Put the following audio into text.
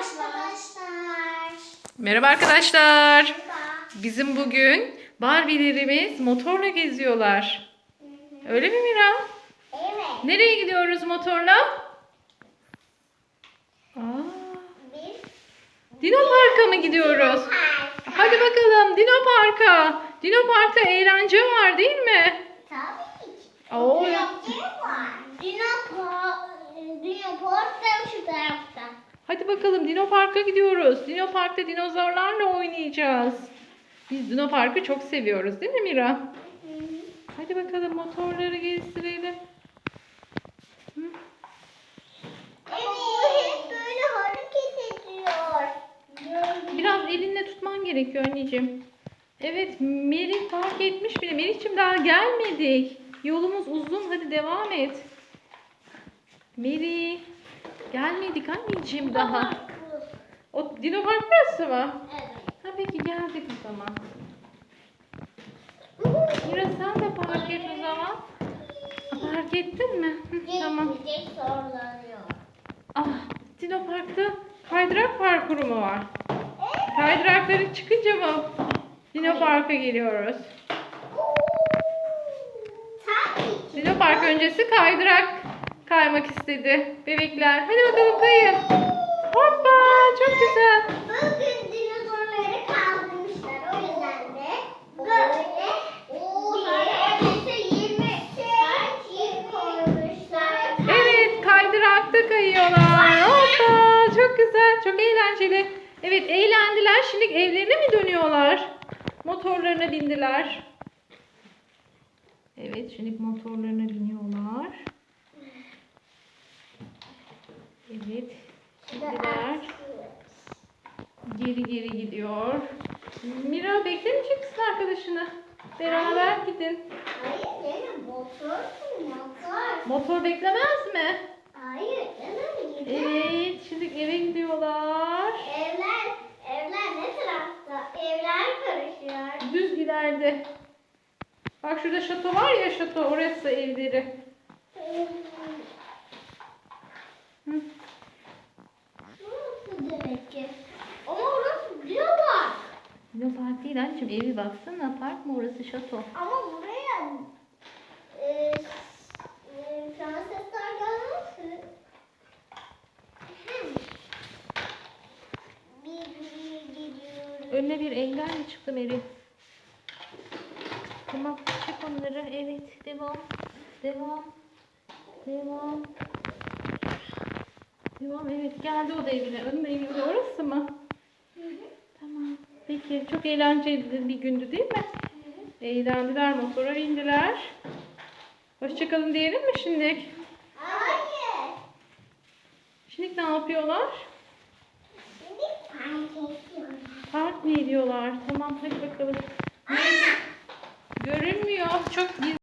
arkadaşlar. Merhaba arkadaşlar. Bizim bugün Barbie'lerimiz motorla geziyorlar. Öyle mi Mira? Evet. Nereye gidiyoruz motorla? Aa, Biz Dino Park'a mı gidiyoruz? Hadi bakalım Dino Park'a. Dino Park'ta eğlence var değil mi? Tabii ki. Oo. Var. Dino Park, Dino Park da şu tarafta. Hadi bakalım Dino Park'a gidiyoruz. Dino Park'ta dinozorlarla oynayacağız. Biz Dino Park'ı çok seviyoruz değil mi Mira? Hadi bakalım motorları gezdirelim. Hı? Evet. bu hep böyle hareket ediyor. Biraz elinle tutman gerekiyor anneciğim. Evet Meri fark etmiş bile. Meriç'im daha gelmedik. Yolumuz uzun hadi devam et. Meri gelmedik anneciğim daha. O Dino Park burası mı? Evet. Ha peki geldik o zaman. Mira sen de park et o zaman. Park ettin mi? Hı, tamam. Gidecek zorlanıyor. Ah, Dino Park'ta kaydırak parkuru mu var? Kaydırakları çıkınca mı Dino Park'a geliyoruz? Tabii ki. Dino Park öncesi kaydırak kaymak istedi. Bebekler hadi bakalım kayın. Hoppa çok güzel. Bugün dinozorları kaldırmışlar. O yüzden de böyle neredeyse 20 saat koymuşlar. Evet kaydırakta kayıyorlar. Hoppa çok güzel çok eğlenceli. Evet eğlendiler şimdi evlerine mi dönüyorlar? Motorlarına bindiler. Evet şimdi motorlarına biniyorlar. Evet. Şimdiler geri geri gidiyor. Mira beklemeyecek misin arkadaşını? Beraber gidin. Hayır canım motor motor. Motor beklemez mi? Hayır canım gidelim. Evet şimdi eve gidiyorlar. Evler evler ne tarafta? Evler karışıyor. Düz ileride. Bak şurada şato var ya şato orası evleri. Hı. Nasıl demek ki? Ama orası diyorlar. Anneciğim evi baksana park mı orası şato. Ama buraya e, e, prensesler gidiyoruz. Önüne bir engel mi çıktı Meri? Tamam çek onları evet devam. Devam. Devam. Devam evet geldi o da evine. Önün evi orası mı? Peki çok eğlenceli bir gündü değil mi? Eğlendiler motora bindiler. Hoşçakalın diyelim mi şimdi? Hayır. Şimdi ne yapıyorlar? Park mı ediyorlar? Tamam hadi bakalım. Görünmüyor. Çok gizli.